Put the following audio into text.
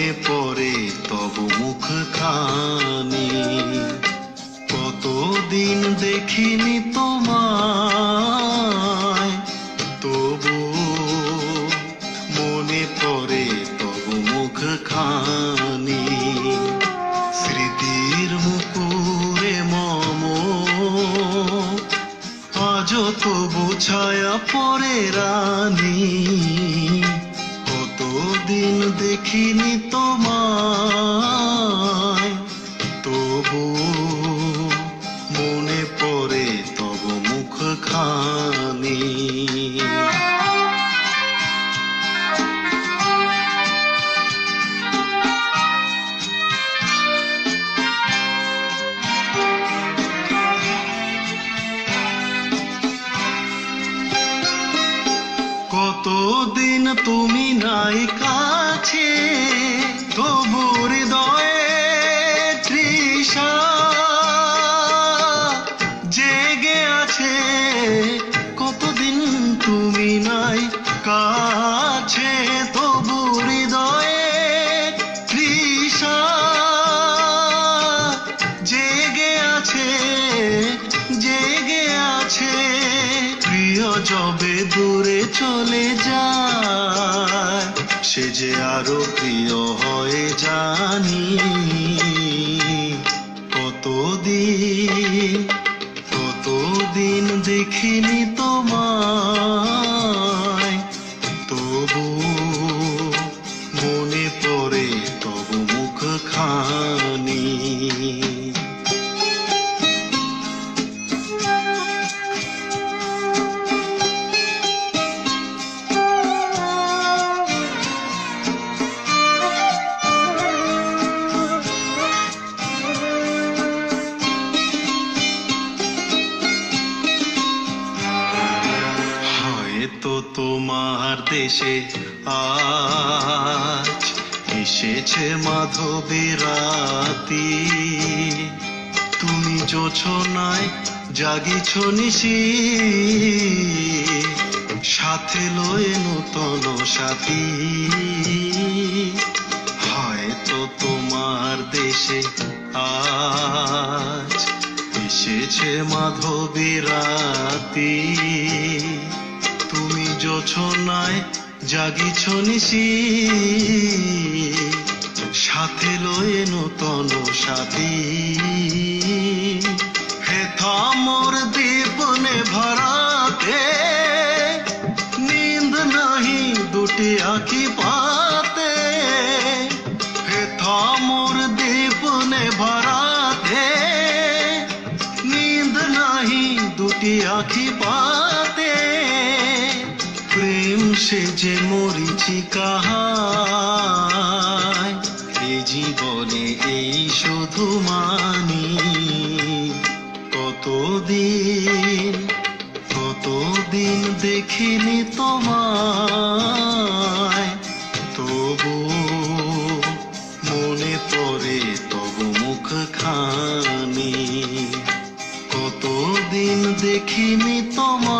মনে পড়ে তব মুখ খানি কতদিন দেখিনি তোমায়, তবু মনে পড়ে তব মুখ খানি স্মৃতির মুকুরে মম আজ তবু ছায়া পরে রানী। কতদিন দেখিনি তোমায় তবু মনে পড়ে তব মুখ খানি কতদিন তুমি নাই কাছে তবু হৃদয়ে তৃষা। জেগে আছে কতদিন তুমি নাই কাছে তবু হৃদয়ে তৃষা। জেগে আছে জেগে আছে, প্রিয় যবে দূরে চলে যায় সে যে আরও প্রিয় হয়ে জানি। তোমার দেশে আজ এসেছে মাধবের রাতি তুমি যোছনায় জাগিছ নিশি। সাথে লয়ে নূতন সাথী। হয়তো তোমার দেশে আজ এসেছে মাধবী রাতি যোছনায় জাগিছ নিশি। সাথে লয়ে নূতন সাথী। হে থামর দীপনে ভরাতে, নীন্দ নাহি দুটি আঁখি পাতে। হে থামর দীপনে ভরাতে, নীন্দ নাহি দুটি আঁখি পাতে। প্রেম সে যে মরিচি কাহায় এ জীবনে এই শুধু মানি। কতদিন কতদিন দেখিনি তোমায়, তবু মনে পড়ে তবু মুখ খানি কতদিন দেখিনি তোমায়